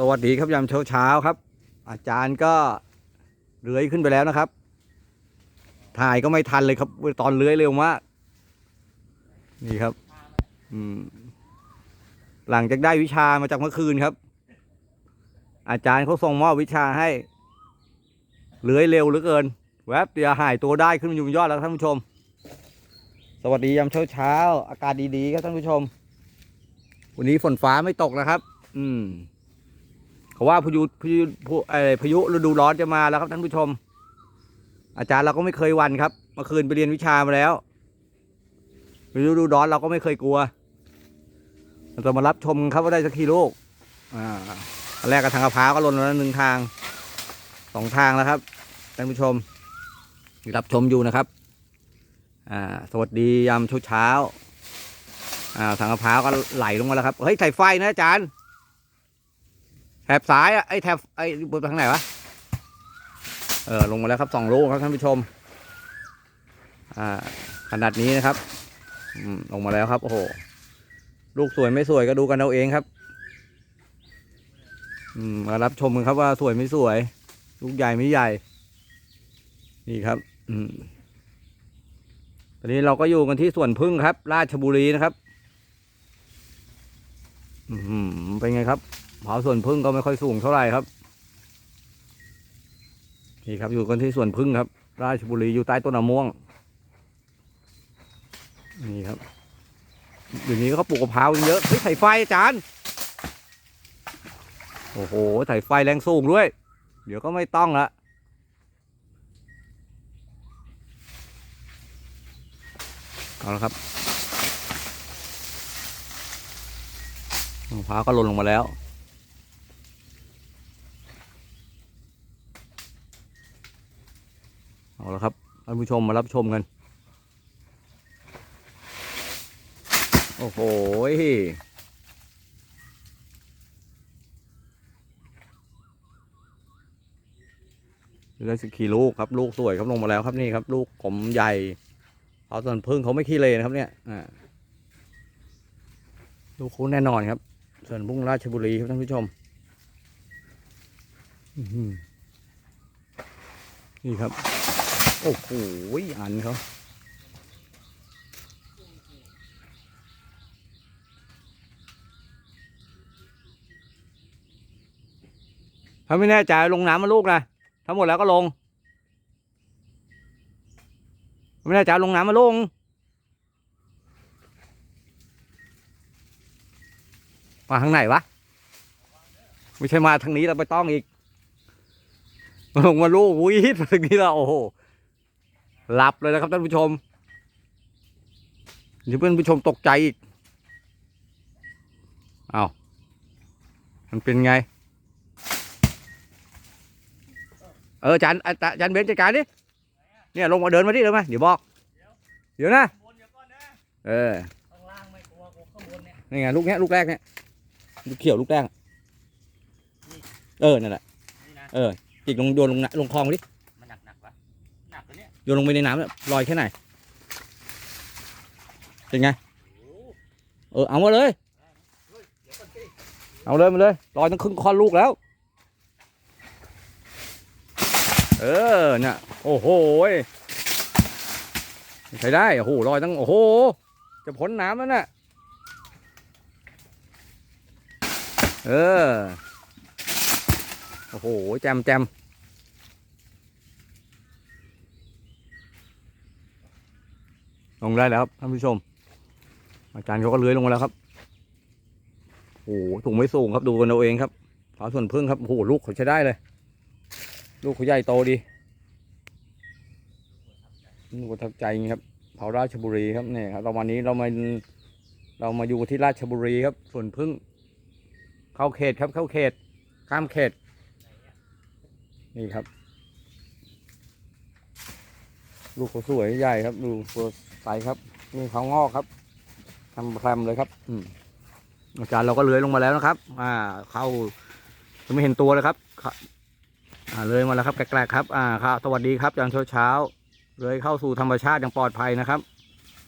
สวัสดีครับยามเช้าเช้าครับ อาจารย์ก็เลื้อยขึ้นไปแล้วนะครับ ถ่ายก็ไม่ทันเลยครับตอนเลื้อยเร็วมากนี่ครับ อืม หลังจากได้วิชามาจากเมื่อคืนครับ อาจารย์เขาส่งมอบวิชาให้เลื้อยเร็วเหลือเกิน แวบเดียวหายตัวได้ขึ้นมาอยู่บนยอดแล้วท่านผู้ชม สวัสดียามเช้าเช้าอากาศดีๆครับท่านผู้ชม วันนี้ฝนฟ้าไม่ตกนะครับ อืม เขาว่าพายุพายุพายุฤดูร้อนจะมาแล้วครับท่านผู้ชม อาจารย์เราก็ไม่เคยวันครับเมื่อคืนไปเรียนวิชามาแล้วฤดูร้อนเราก็ไม่เคยกลัวเราจะมารับชมครับว่าได้สักกี่ลูกอ่าแรกกระทางกระพร้าวก็ลนแล้วหนึ่งทางสองทางแล้วครับท่านผู้ชมรับชมอยู่นะครับอ่าสวัสดียามเช้าเช้าอ่าทางกระพร้าวก็ไหลลงมาแล้วครับ เฮ้ยใส่ไฟนะอาจารย์ แถบซ้ายอะไอแถบไอบนทางไหนวะเออลงมาแล้วครับสองลูกครับท่านผู้ชม อ่าขนาดนี้นะครับอืมลงมาแล้วครับโอ้โหลูกสวยไม่สวยก็ดูกันเอาเองครับ อืมมารับชมกันครับว่าสวยไม่สวย ลูกใหญ่ไม่ใหญ่ นี่ครับ อืมตอนนี้เราก็อยู่กันที่สวนพึ่งครับ ราชบุรีนะครับ อืมเป็นไงครับ เผาสวนพึ่งก็ไม่ค่อยสูงเท่าไหร่ครับ นี่ครับอยู่กันที่สวนพึ่งครับ ราชบุรีอยู่ใต้ต้นมะม่วง นี่ครับเดี๋ยวนี้เขาปลูกมะพร้าวกันเยอะเฮ้ยสายไฟอาจารย์โอ้โหสายไฟแรงสูงด้วย เดี๋ยวก็ไม่ต้องละเอาละครับมะพร้าวก็หล่นลงมาแล้ว เอาละครับท่านผู้ชมมารับชมกัน โอ้โหเหลือสิกี่ลูกครับ ลูกสวยครับลงมาแล้วครับนี่ครับ ลูกผมใหญ่เอาส่วนพึ่งเขาไม่ขี้เลยนะครับเนี่ยลูกคุ้นแน่นอนครับ ส่วนพึ่งราชบุรีครับท่านผู้ชมนี่ครับ โอ้โหอันเขาถ้าไม่แน่ใจลงน้ำมาลูกนะถ้าหมดแล้วก็ลงไม่แน่ใจลงน้ำมาลงมาทางไหนวะไม่ใช่มาทางนี้เราไปต้องอีกลงมาลูกวิ่งทางนี้แล้วโอ้โห หลับเลยนะครับท่านผู้ชมเดี๋ยวเพื่อนผู้ชมตกใจอีกเอามันเป็นไง เออจารย์อาจารย์เบนจัดการดิเนี่ยลงมาเดินมาดิเดินมาเดี๋ยวบอกเดี๋ยวนะเดี๋ยวก่อนะเอยังบนเนี่ยนี่ไงลูกเนี้ยลูกแรกเนี่ยลูกเขียวลูกแรกเออนั่นแหละเออจิกลงโยนลงน้ำลงคลองดิ โยนลงไปในน้ำเนี่ยลอยแค่ไหน เป็นไง เออ เอามาเลย เอาเลยมาเลยลอยตั้งครึ่งคอนลูกแล้ว เออเนี่ยโอ้โหใช้ได้โอ้โหลอยตั้งโอ้โห จะพ้นน้ำแล้วน่ะเออ โอ้โห แจมแจม ลงได้แล้วครับท่านผู้ชม อาจารย์เขาก็เลื้อยลงมาแล้วครับโอ้โหถุงไม่สูงครับดูกันเอาเองครับเผาส่วนพึ่งครับโอ้โหลูกเขาใช้ได้เลย ลูกเขาใหญ่โตดีลูกประทับใจจริงครับเผาราชบุรีครับเนี่ยครับเราวันนี้เรามาเรามาอยู่ที่ราชบุรีครับส่วนพึ่ง เข้าเขตครับเข้าเขตข้ามเขตนี่ครับ ลูกเขาสวยใหญ่ครับ ดูตัวใสครับนี่เขางอกครับทำแพรมเลยครับ อืมอาจารย์เราก็เลื้อยลงมาแล้วนะครับ อ่า เข้ายังไม่เห็นตัวเลยครับอ่าเลื้อยมาแล้วครับแกลกๆครับ อ่าครับสวัสดีครับอาจารย์เช้าเช้าเลื้อยเข้าสู่ธรรมชาติอย่างปลอดภัยนะครับ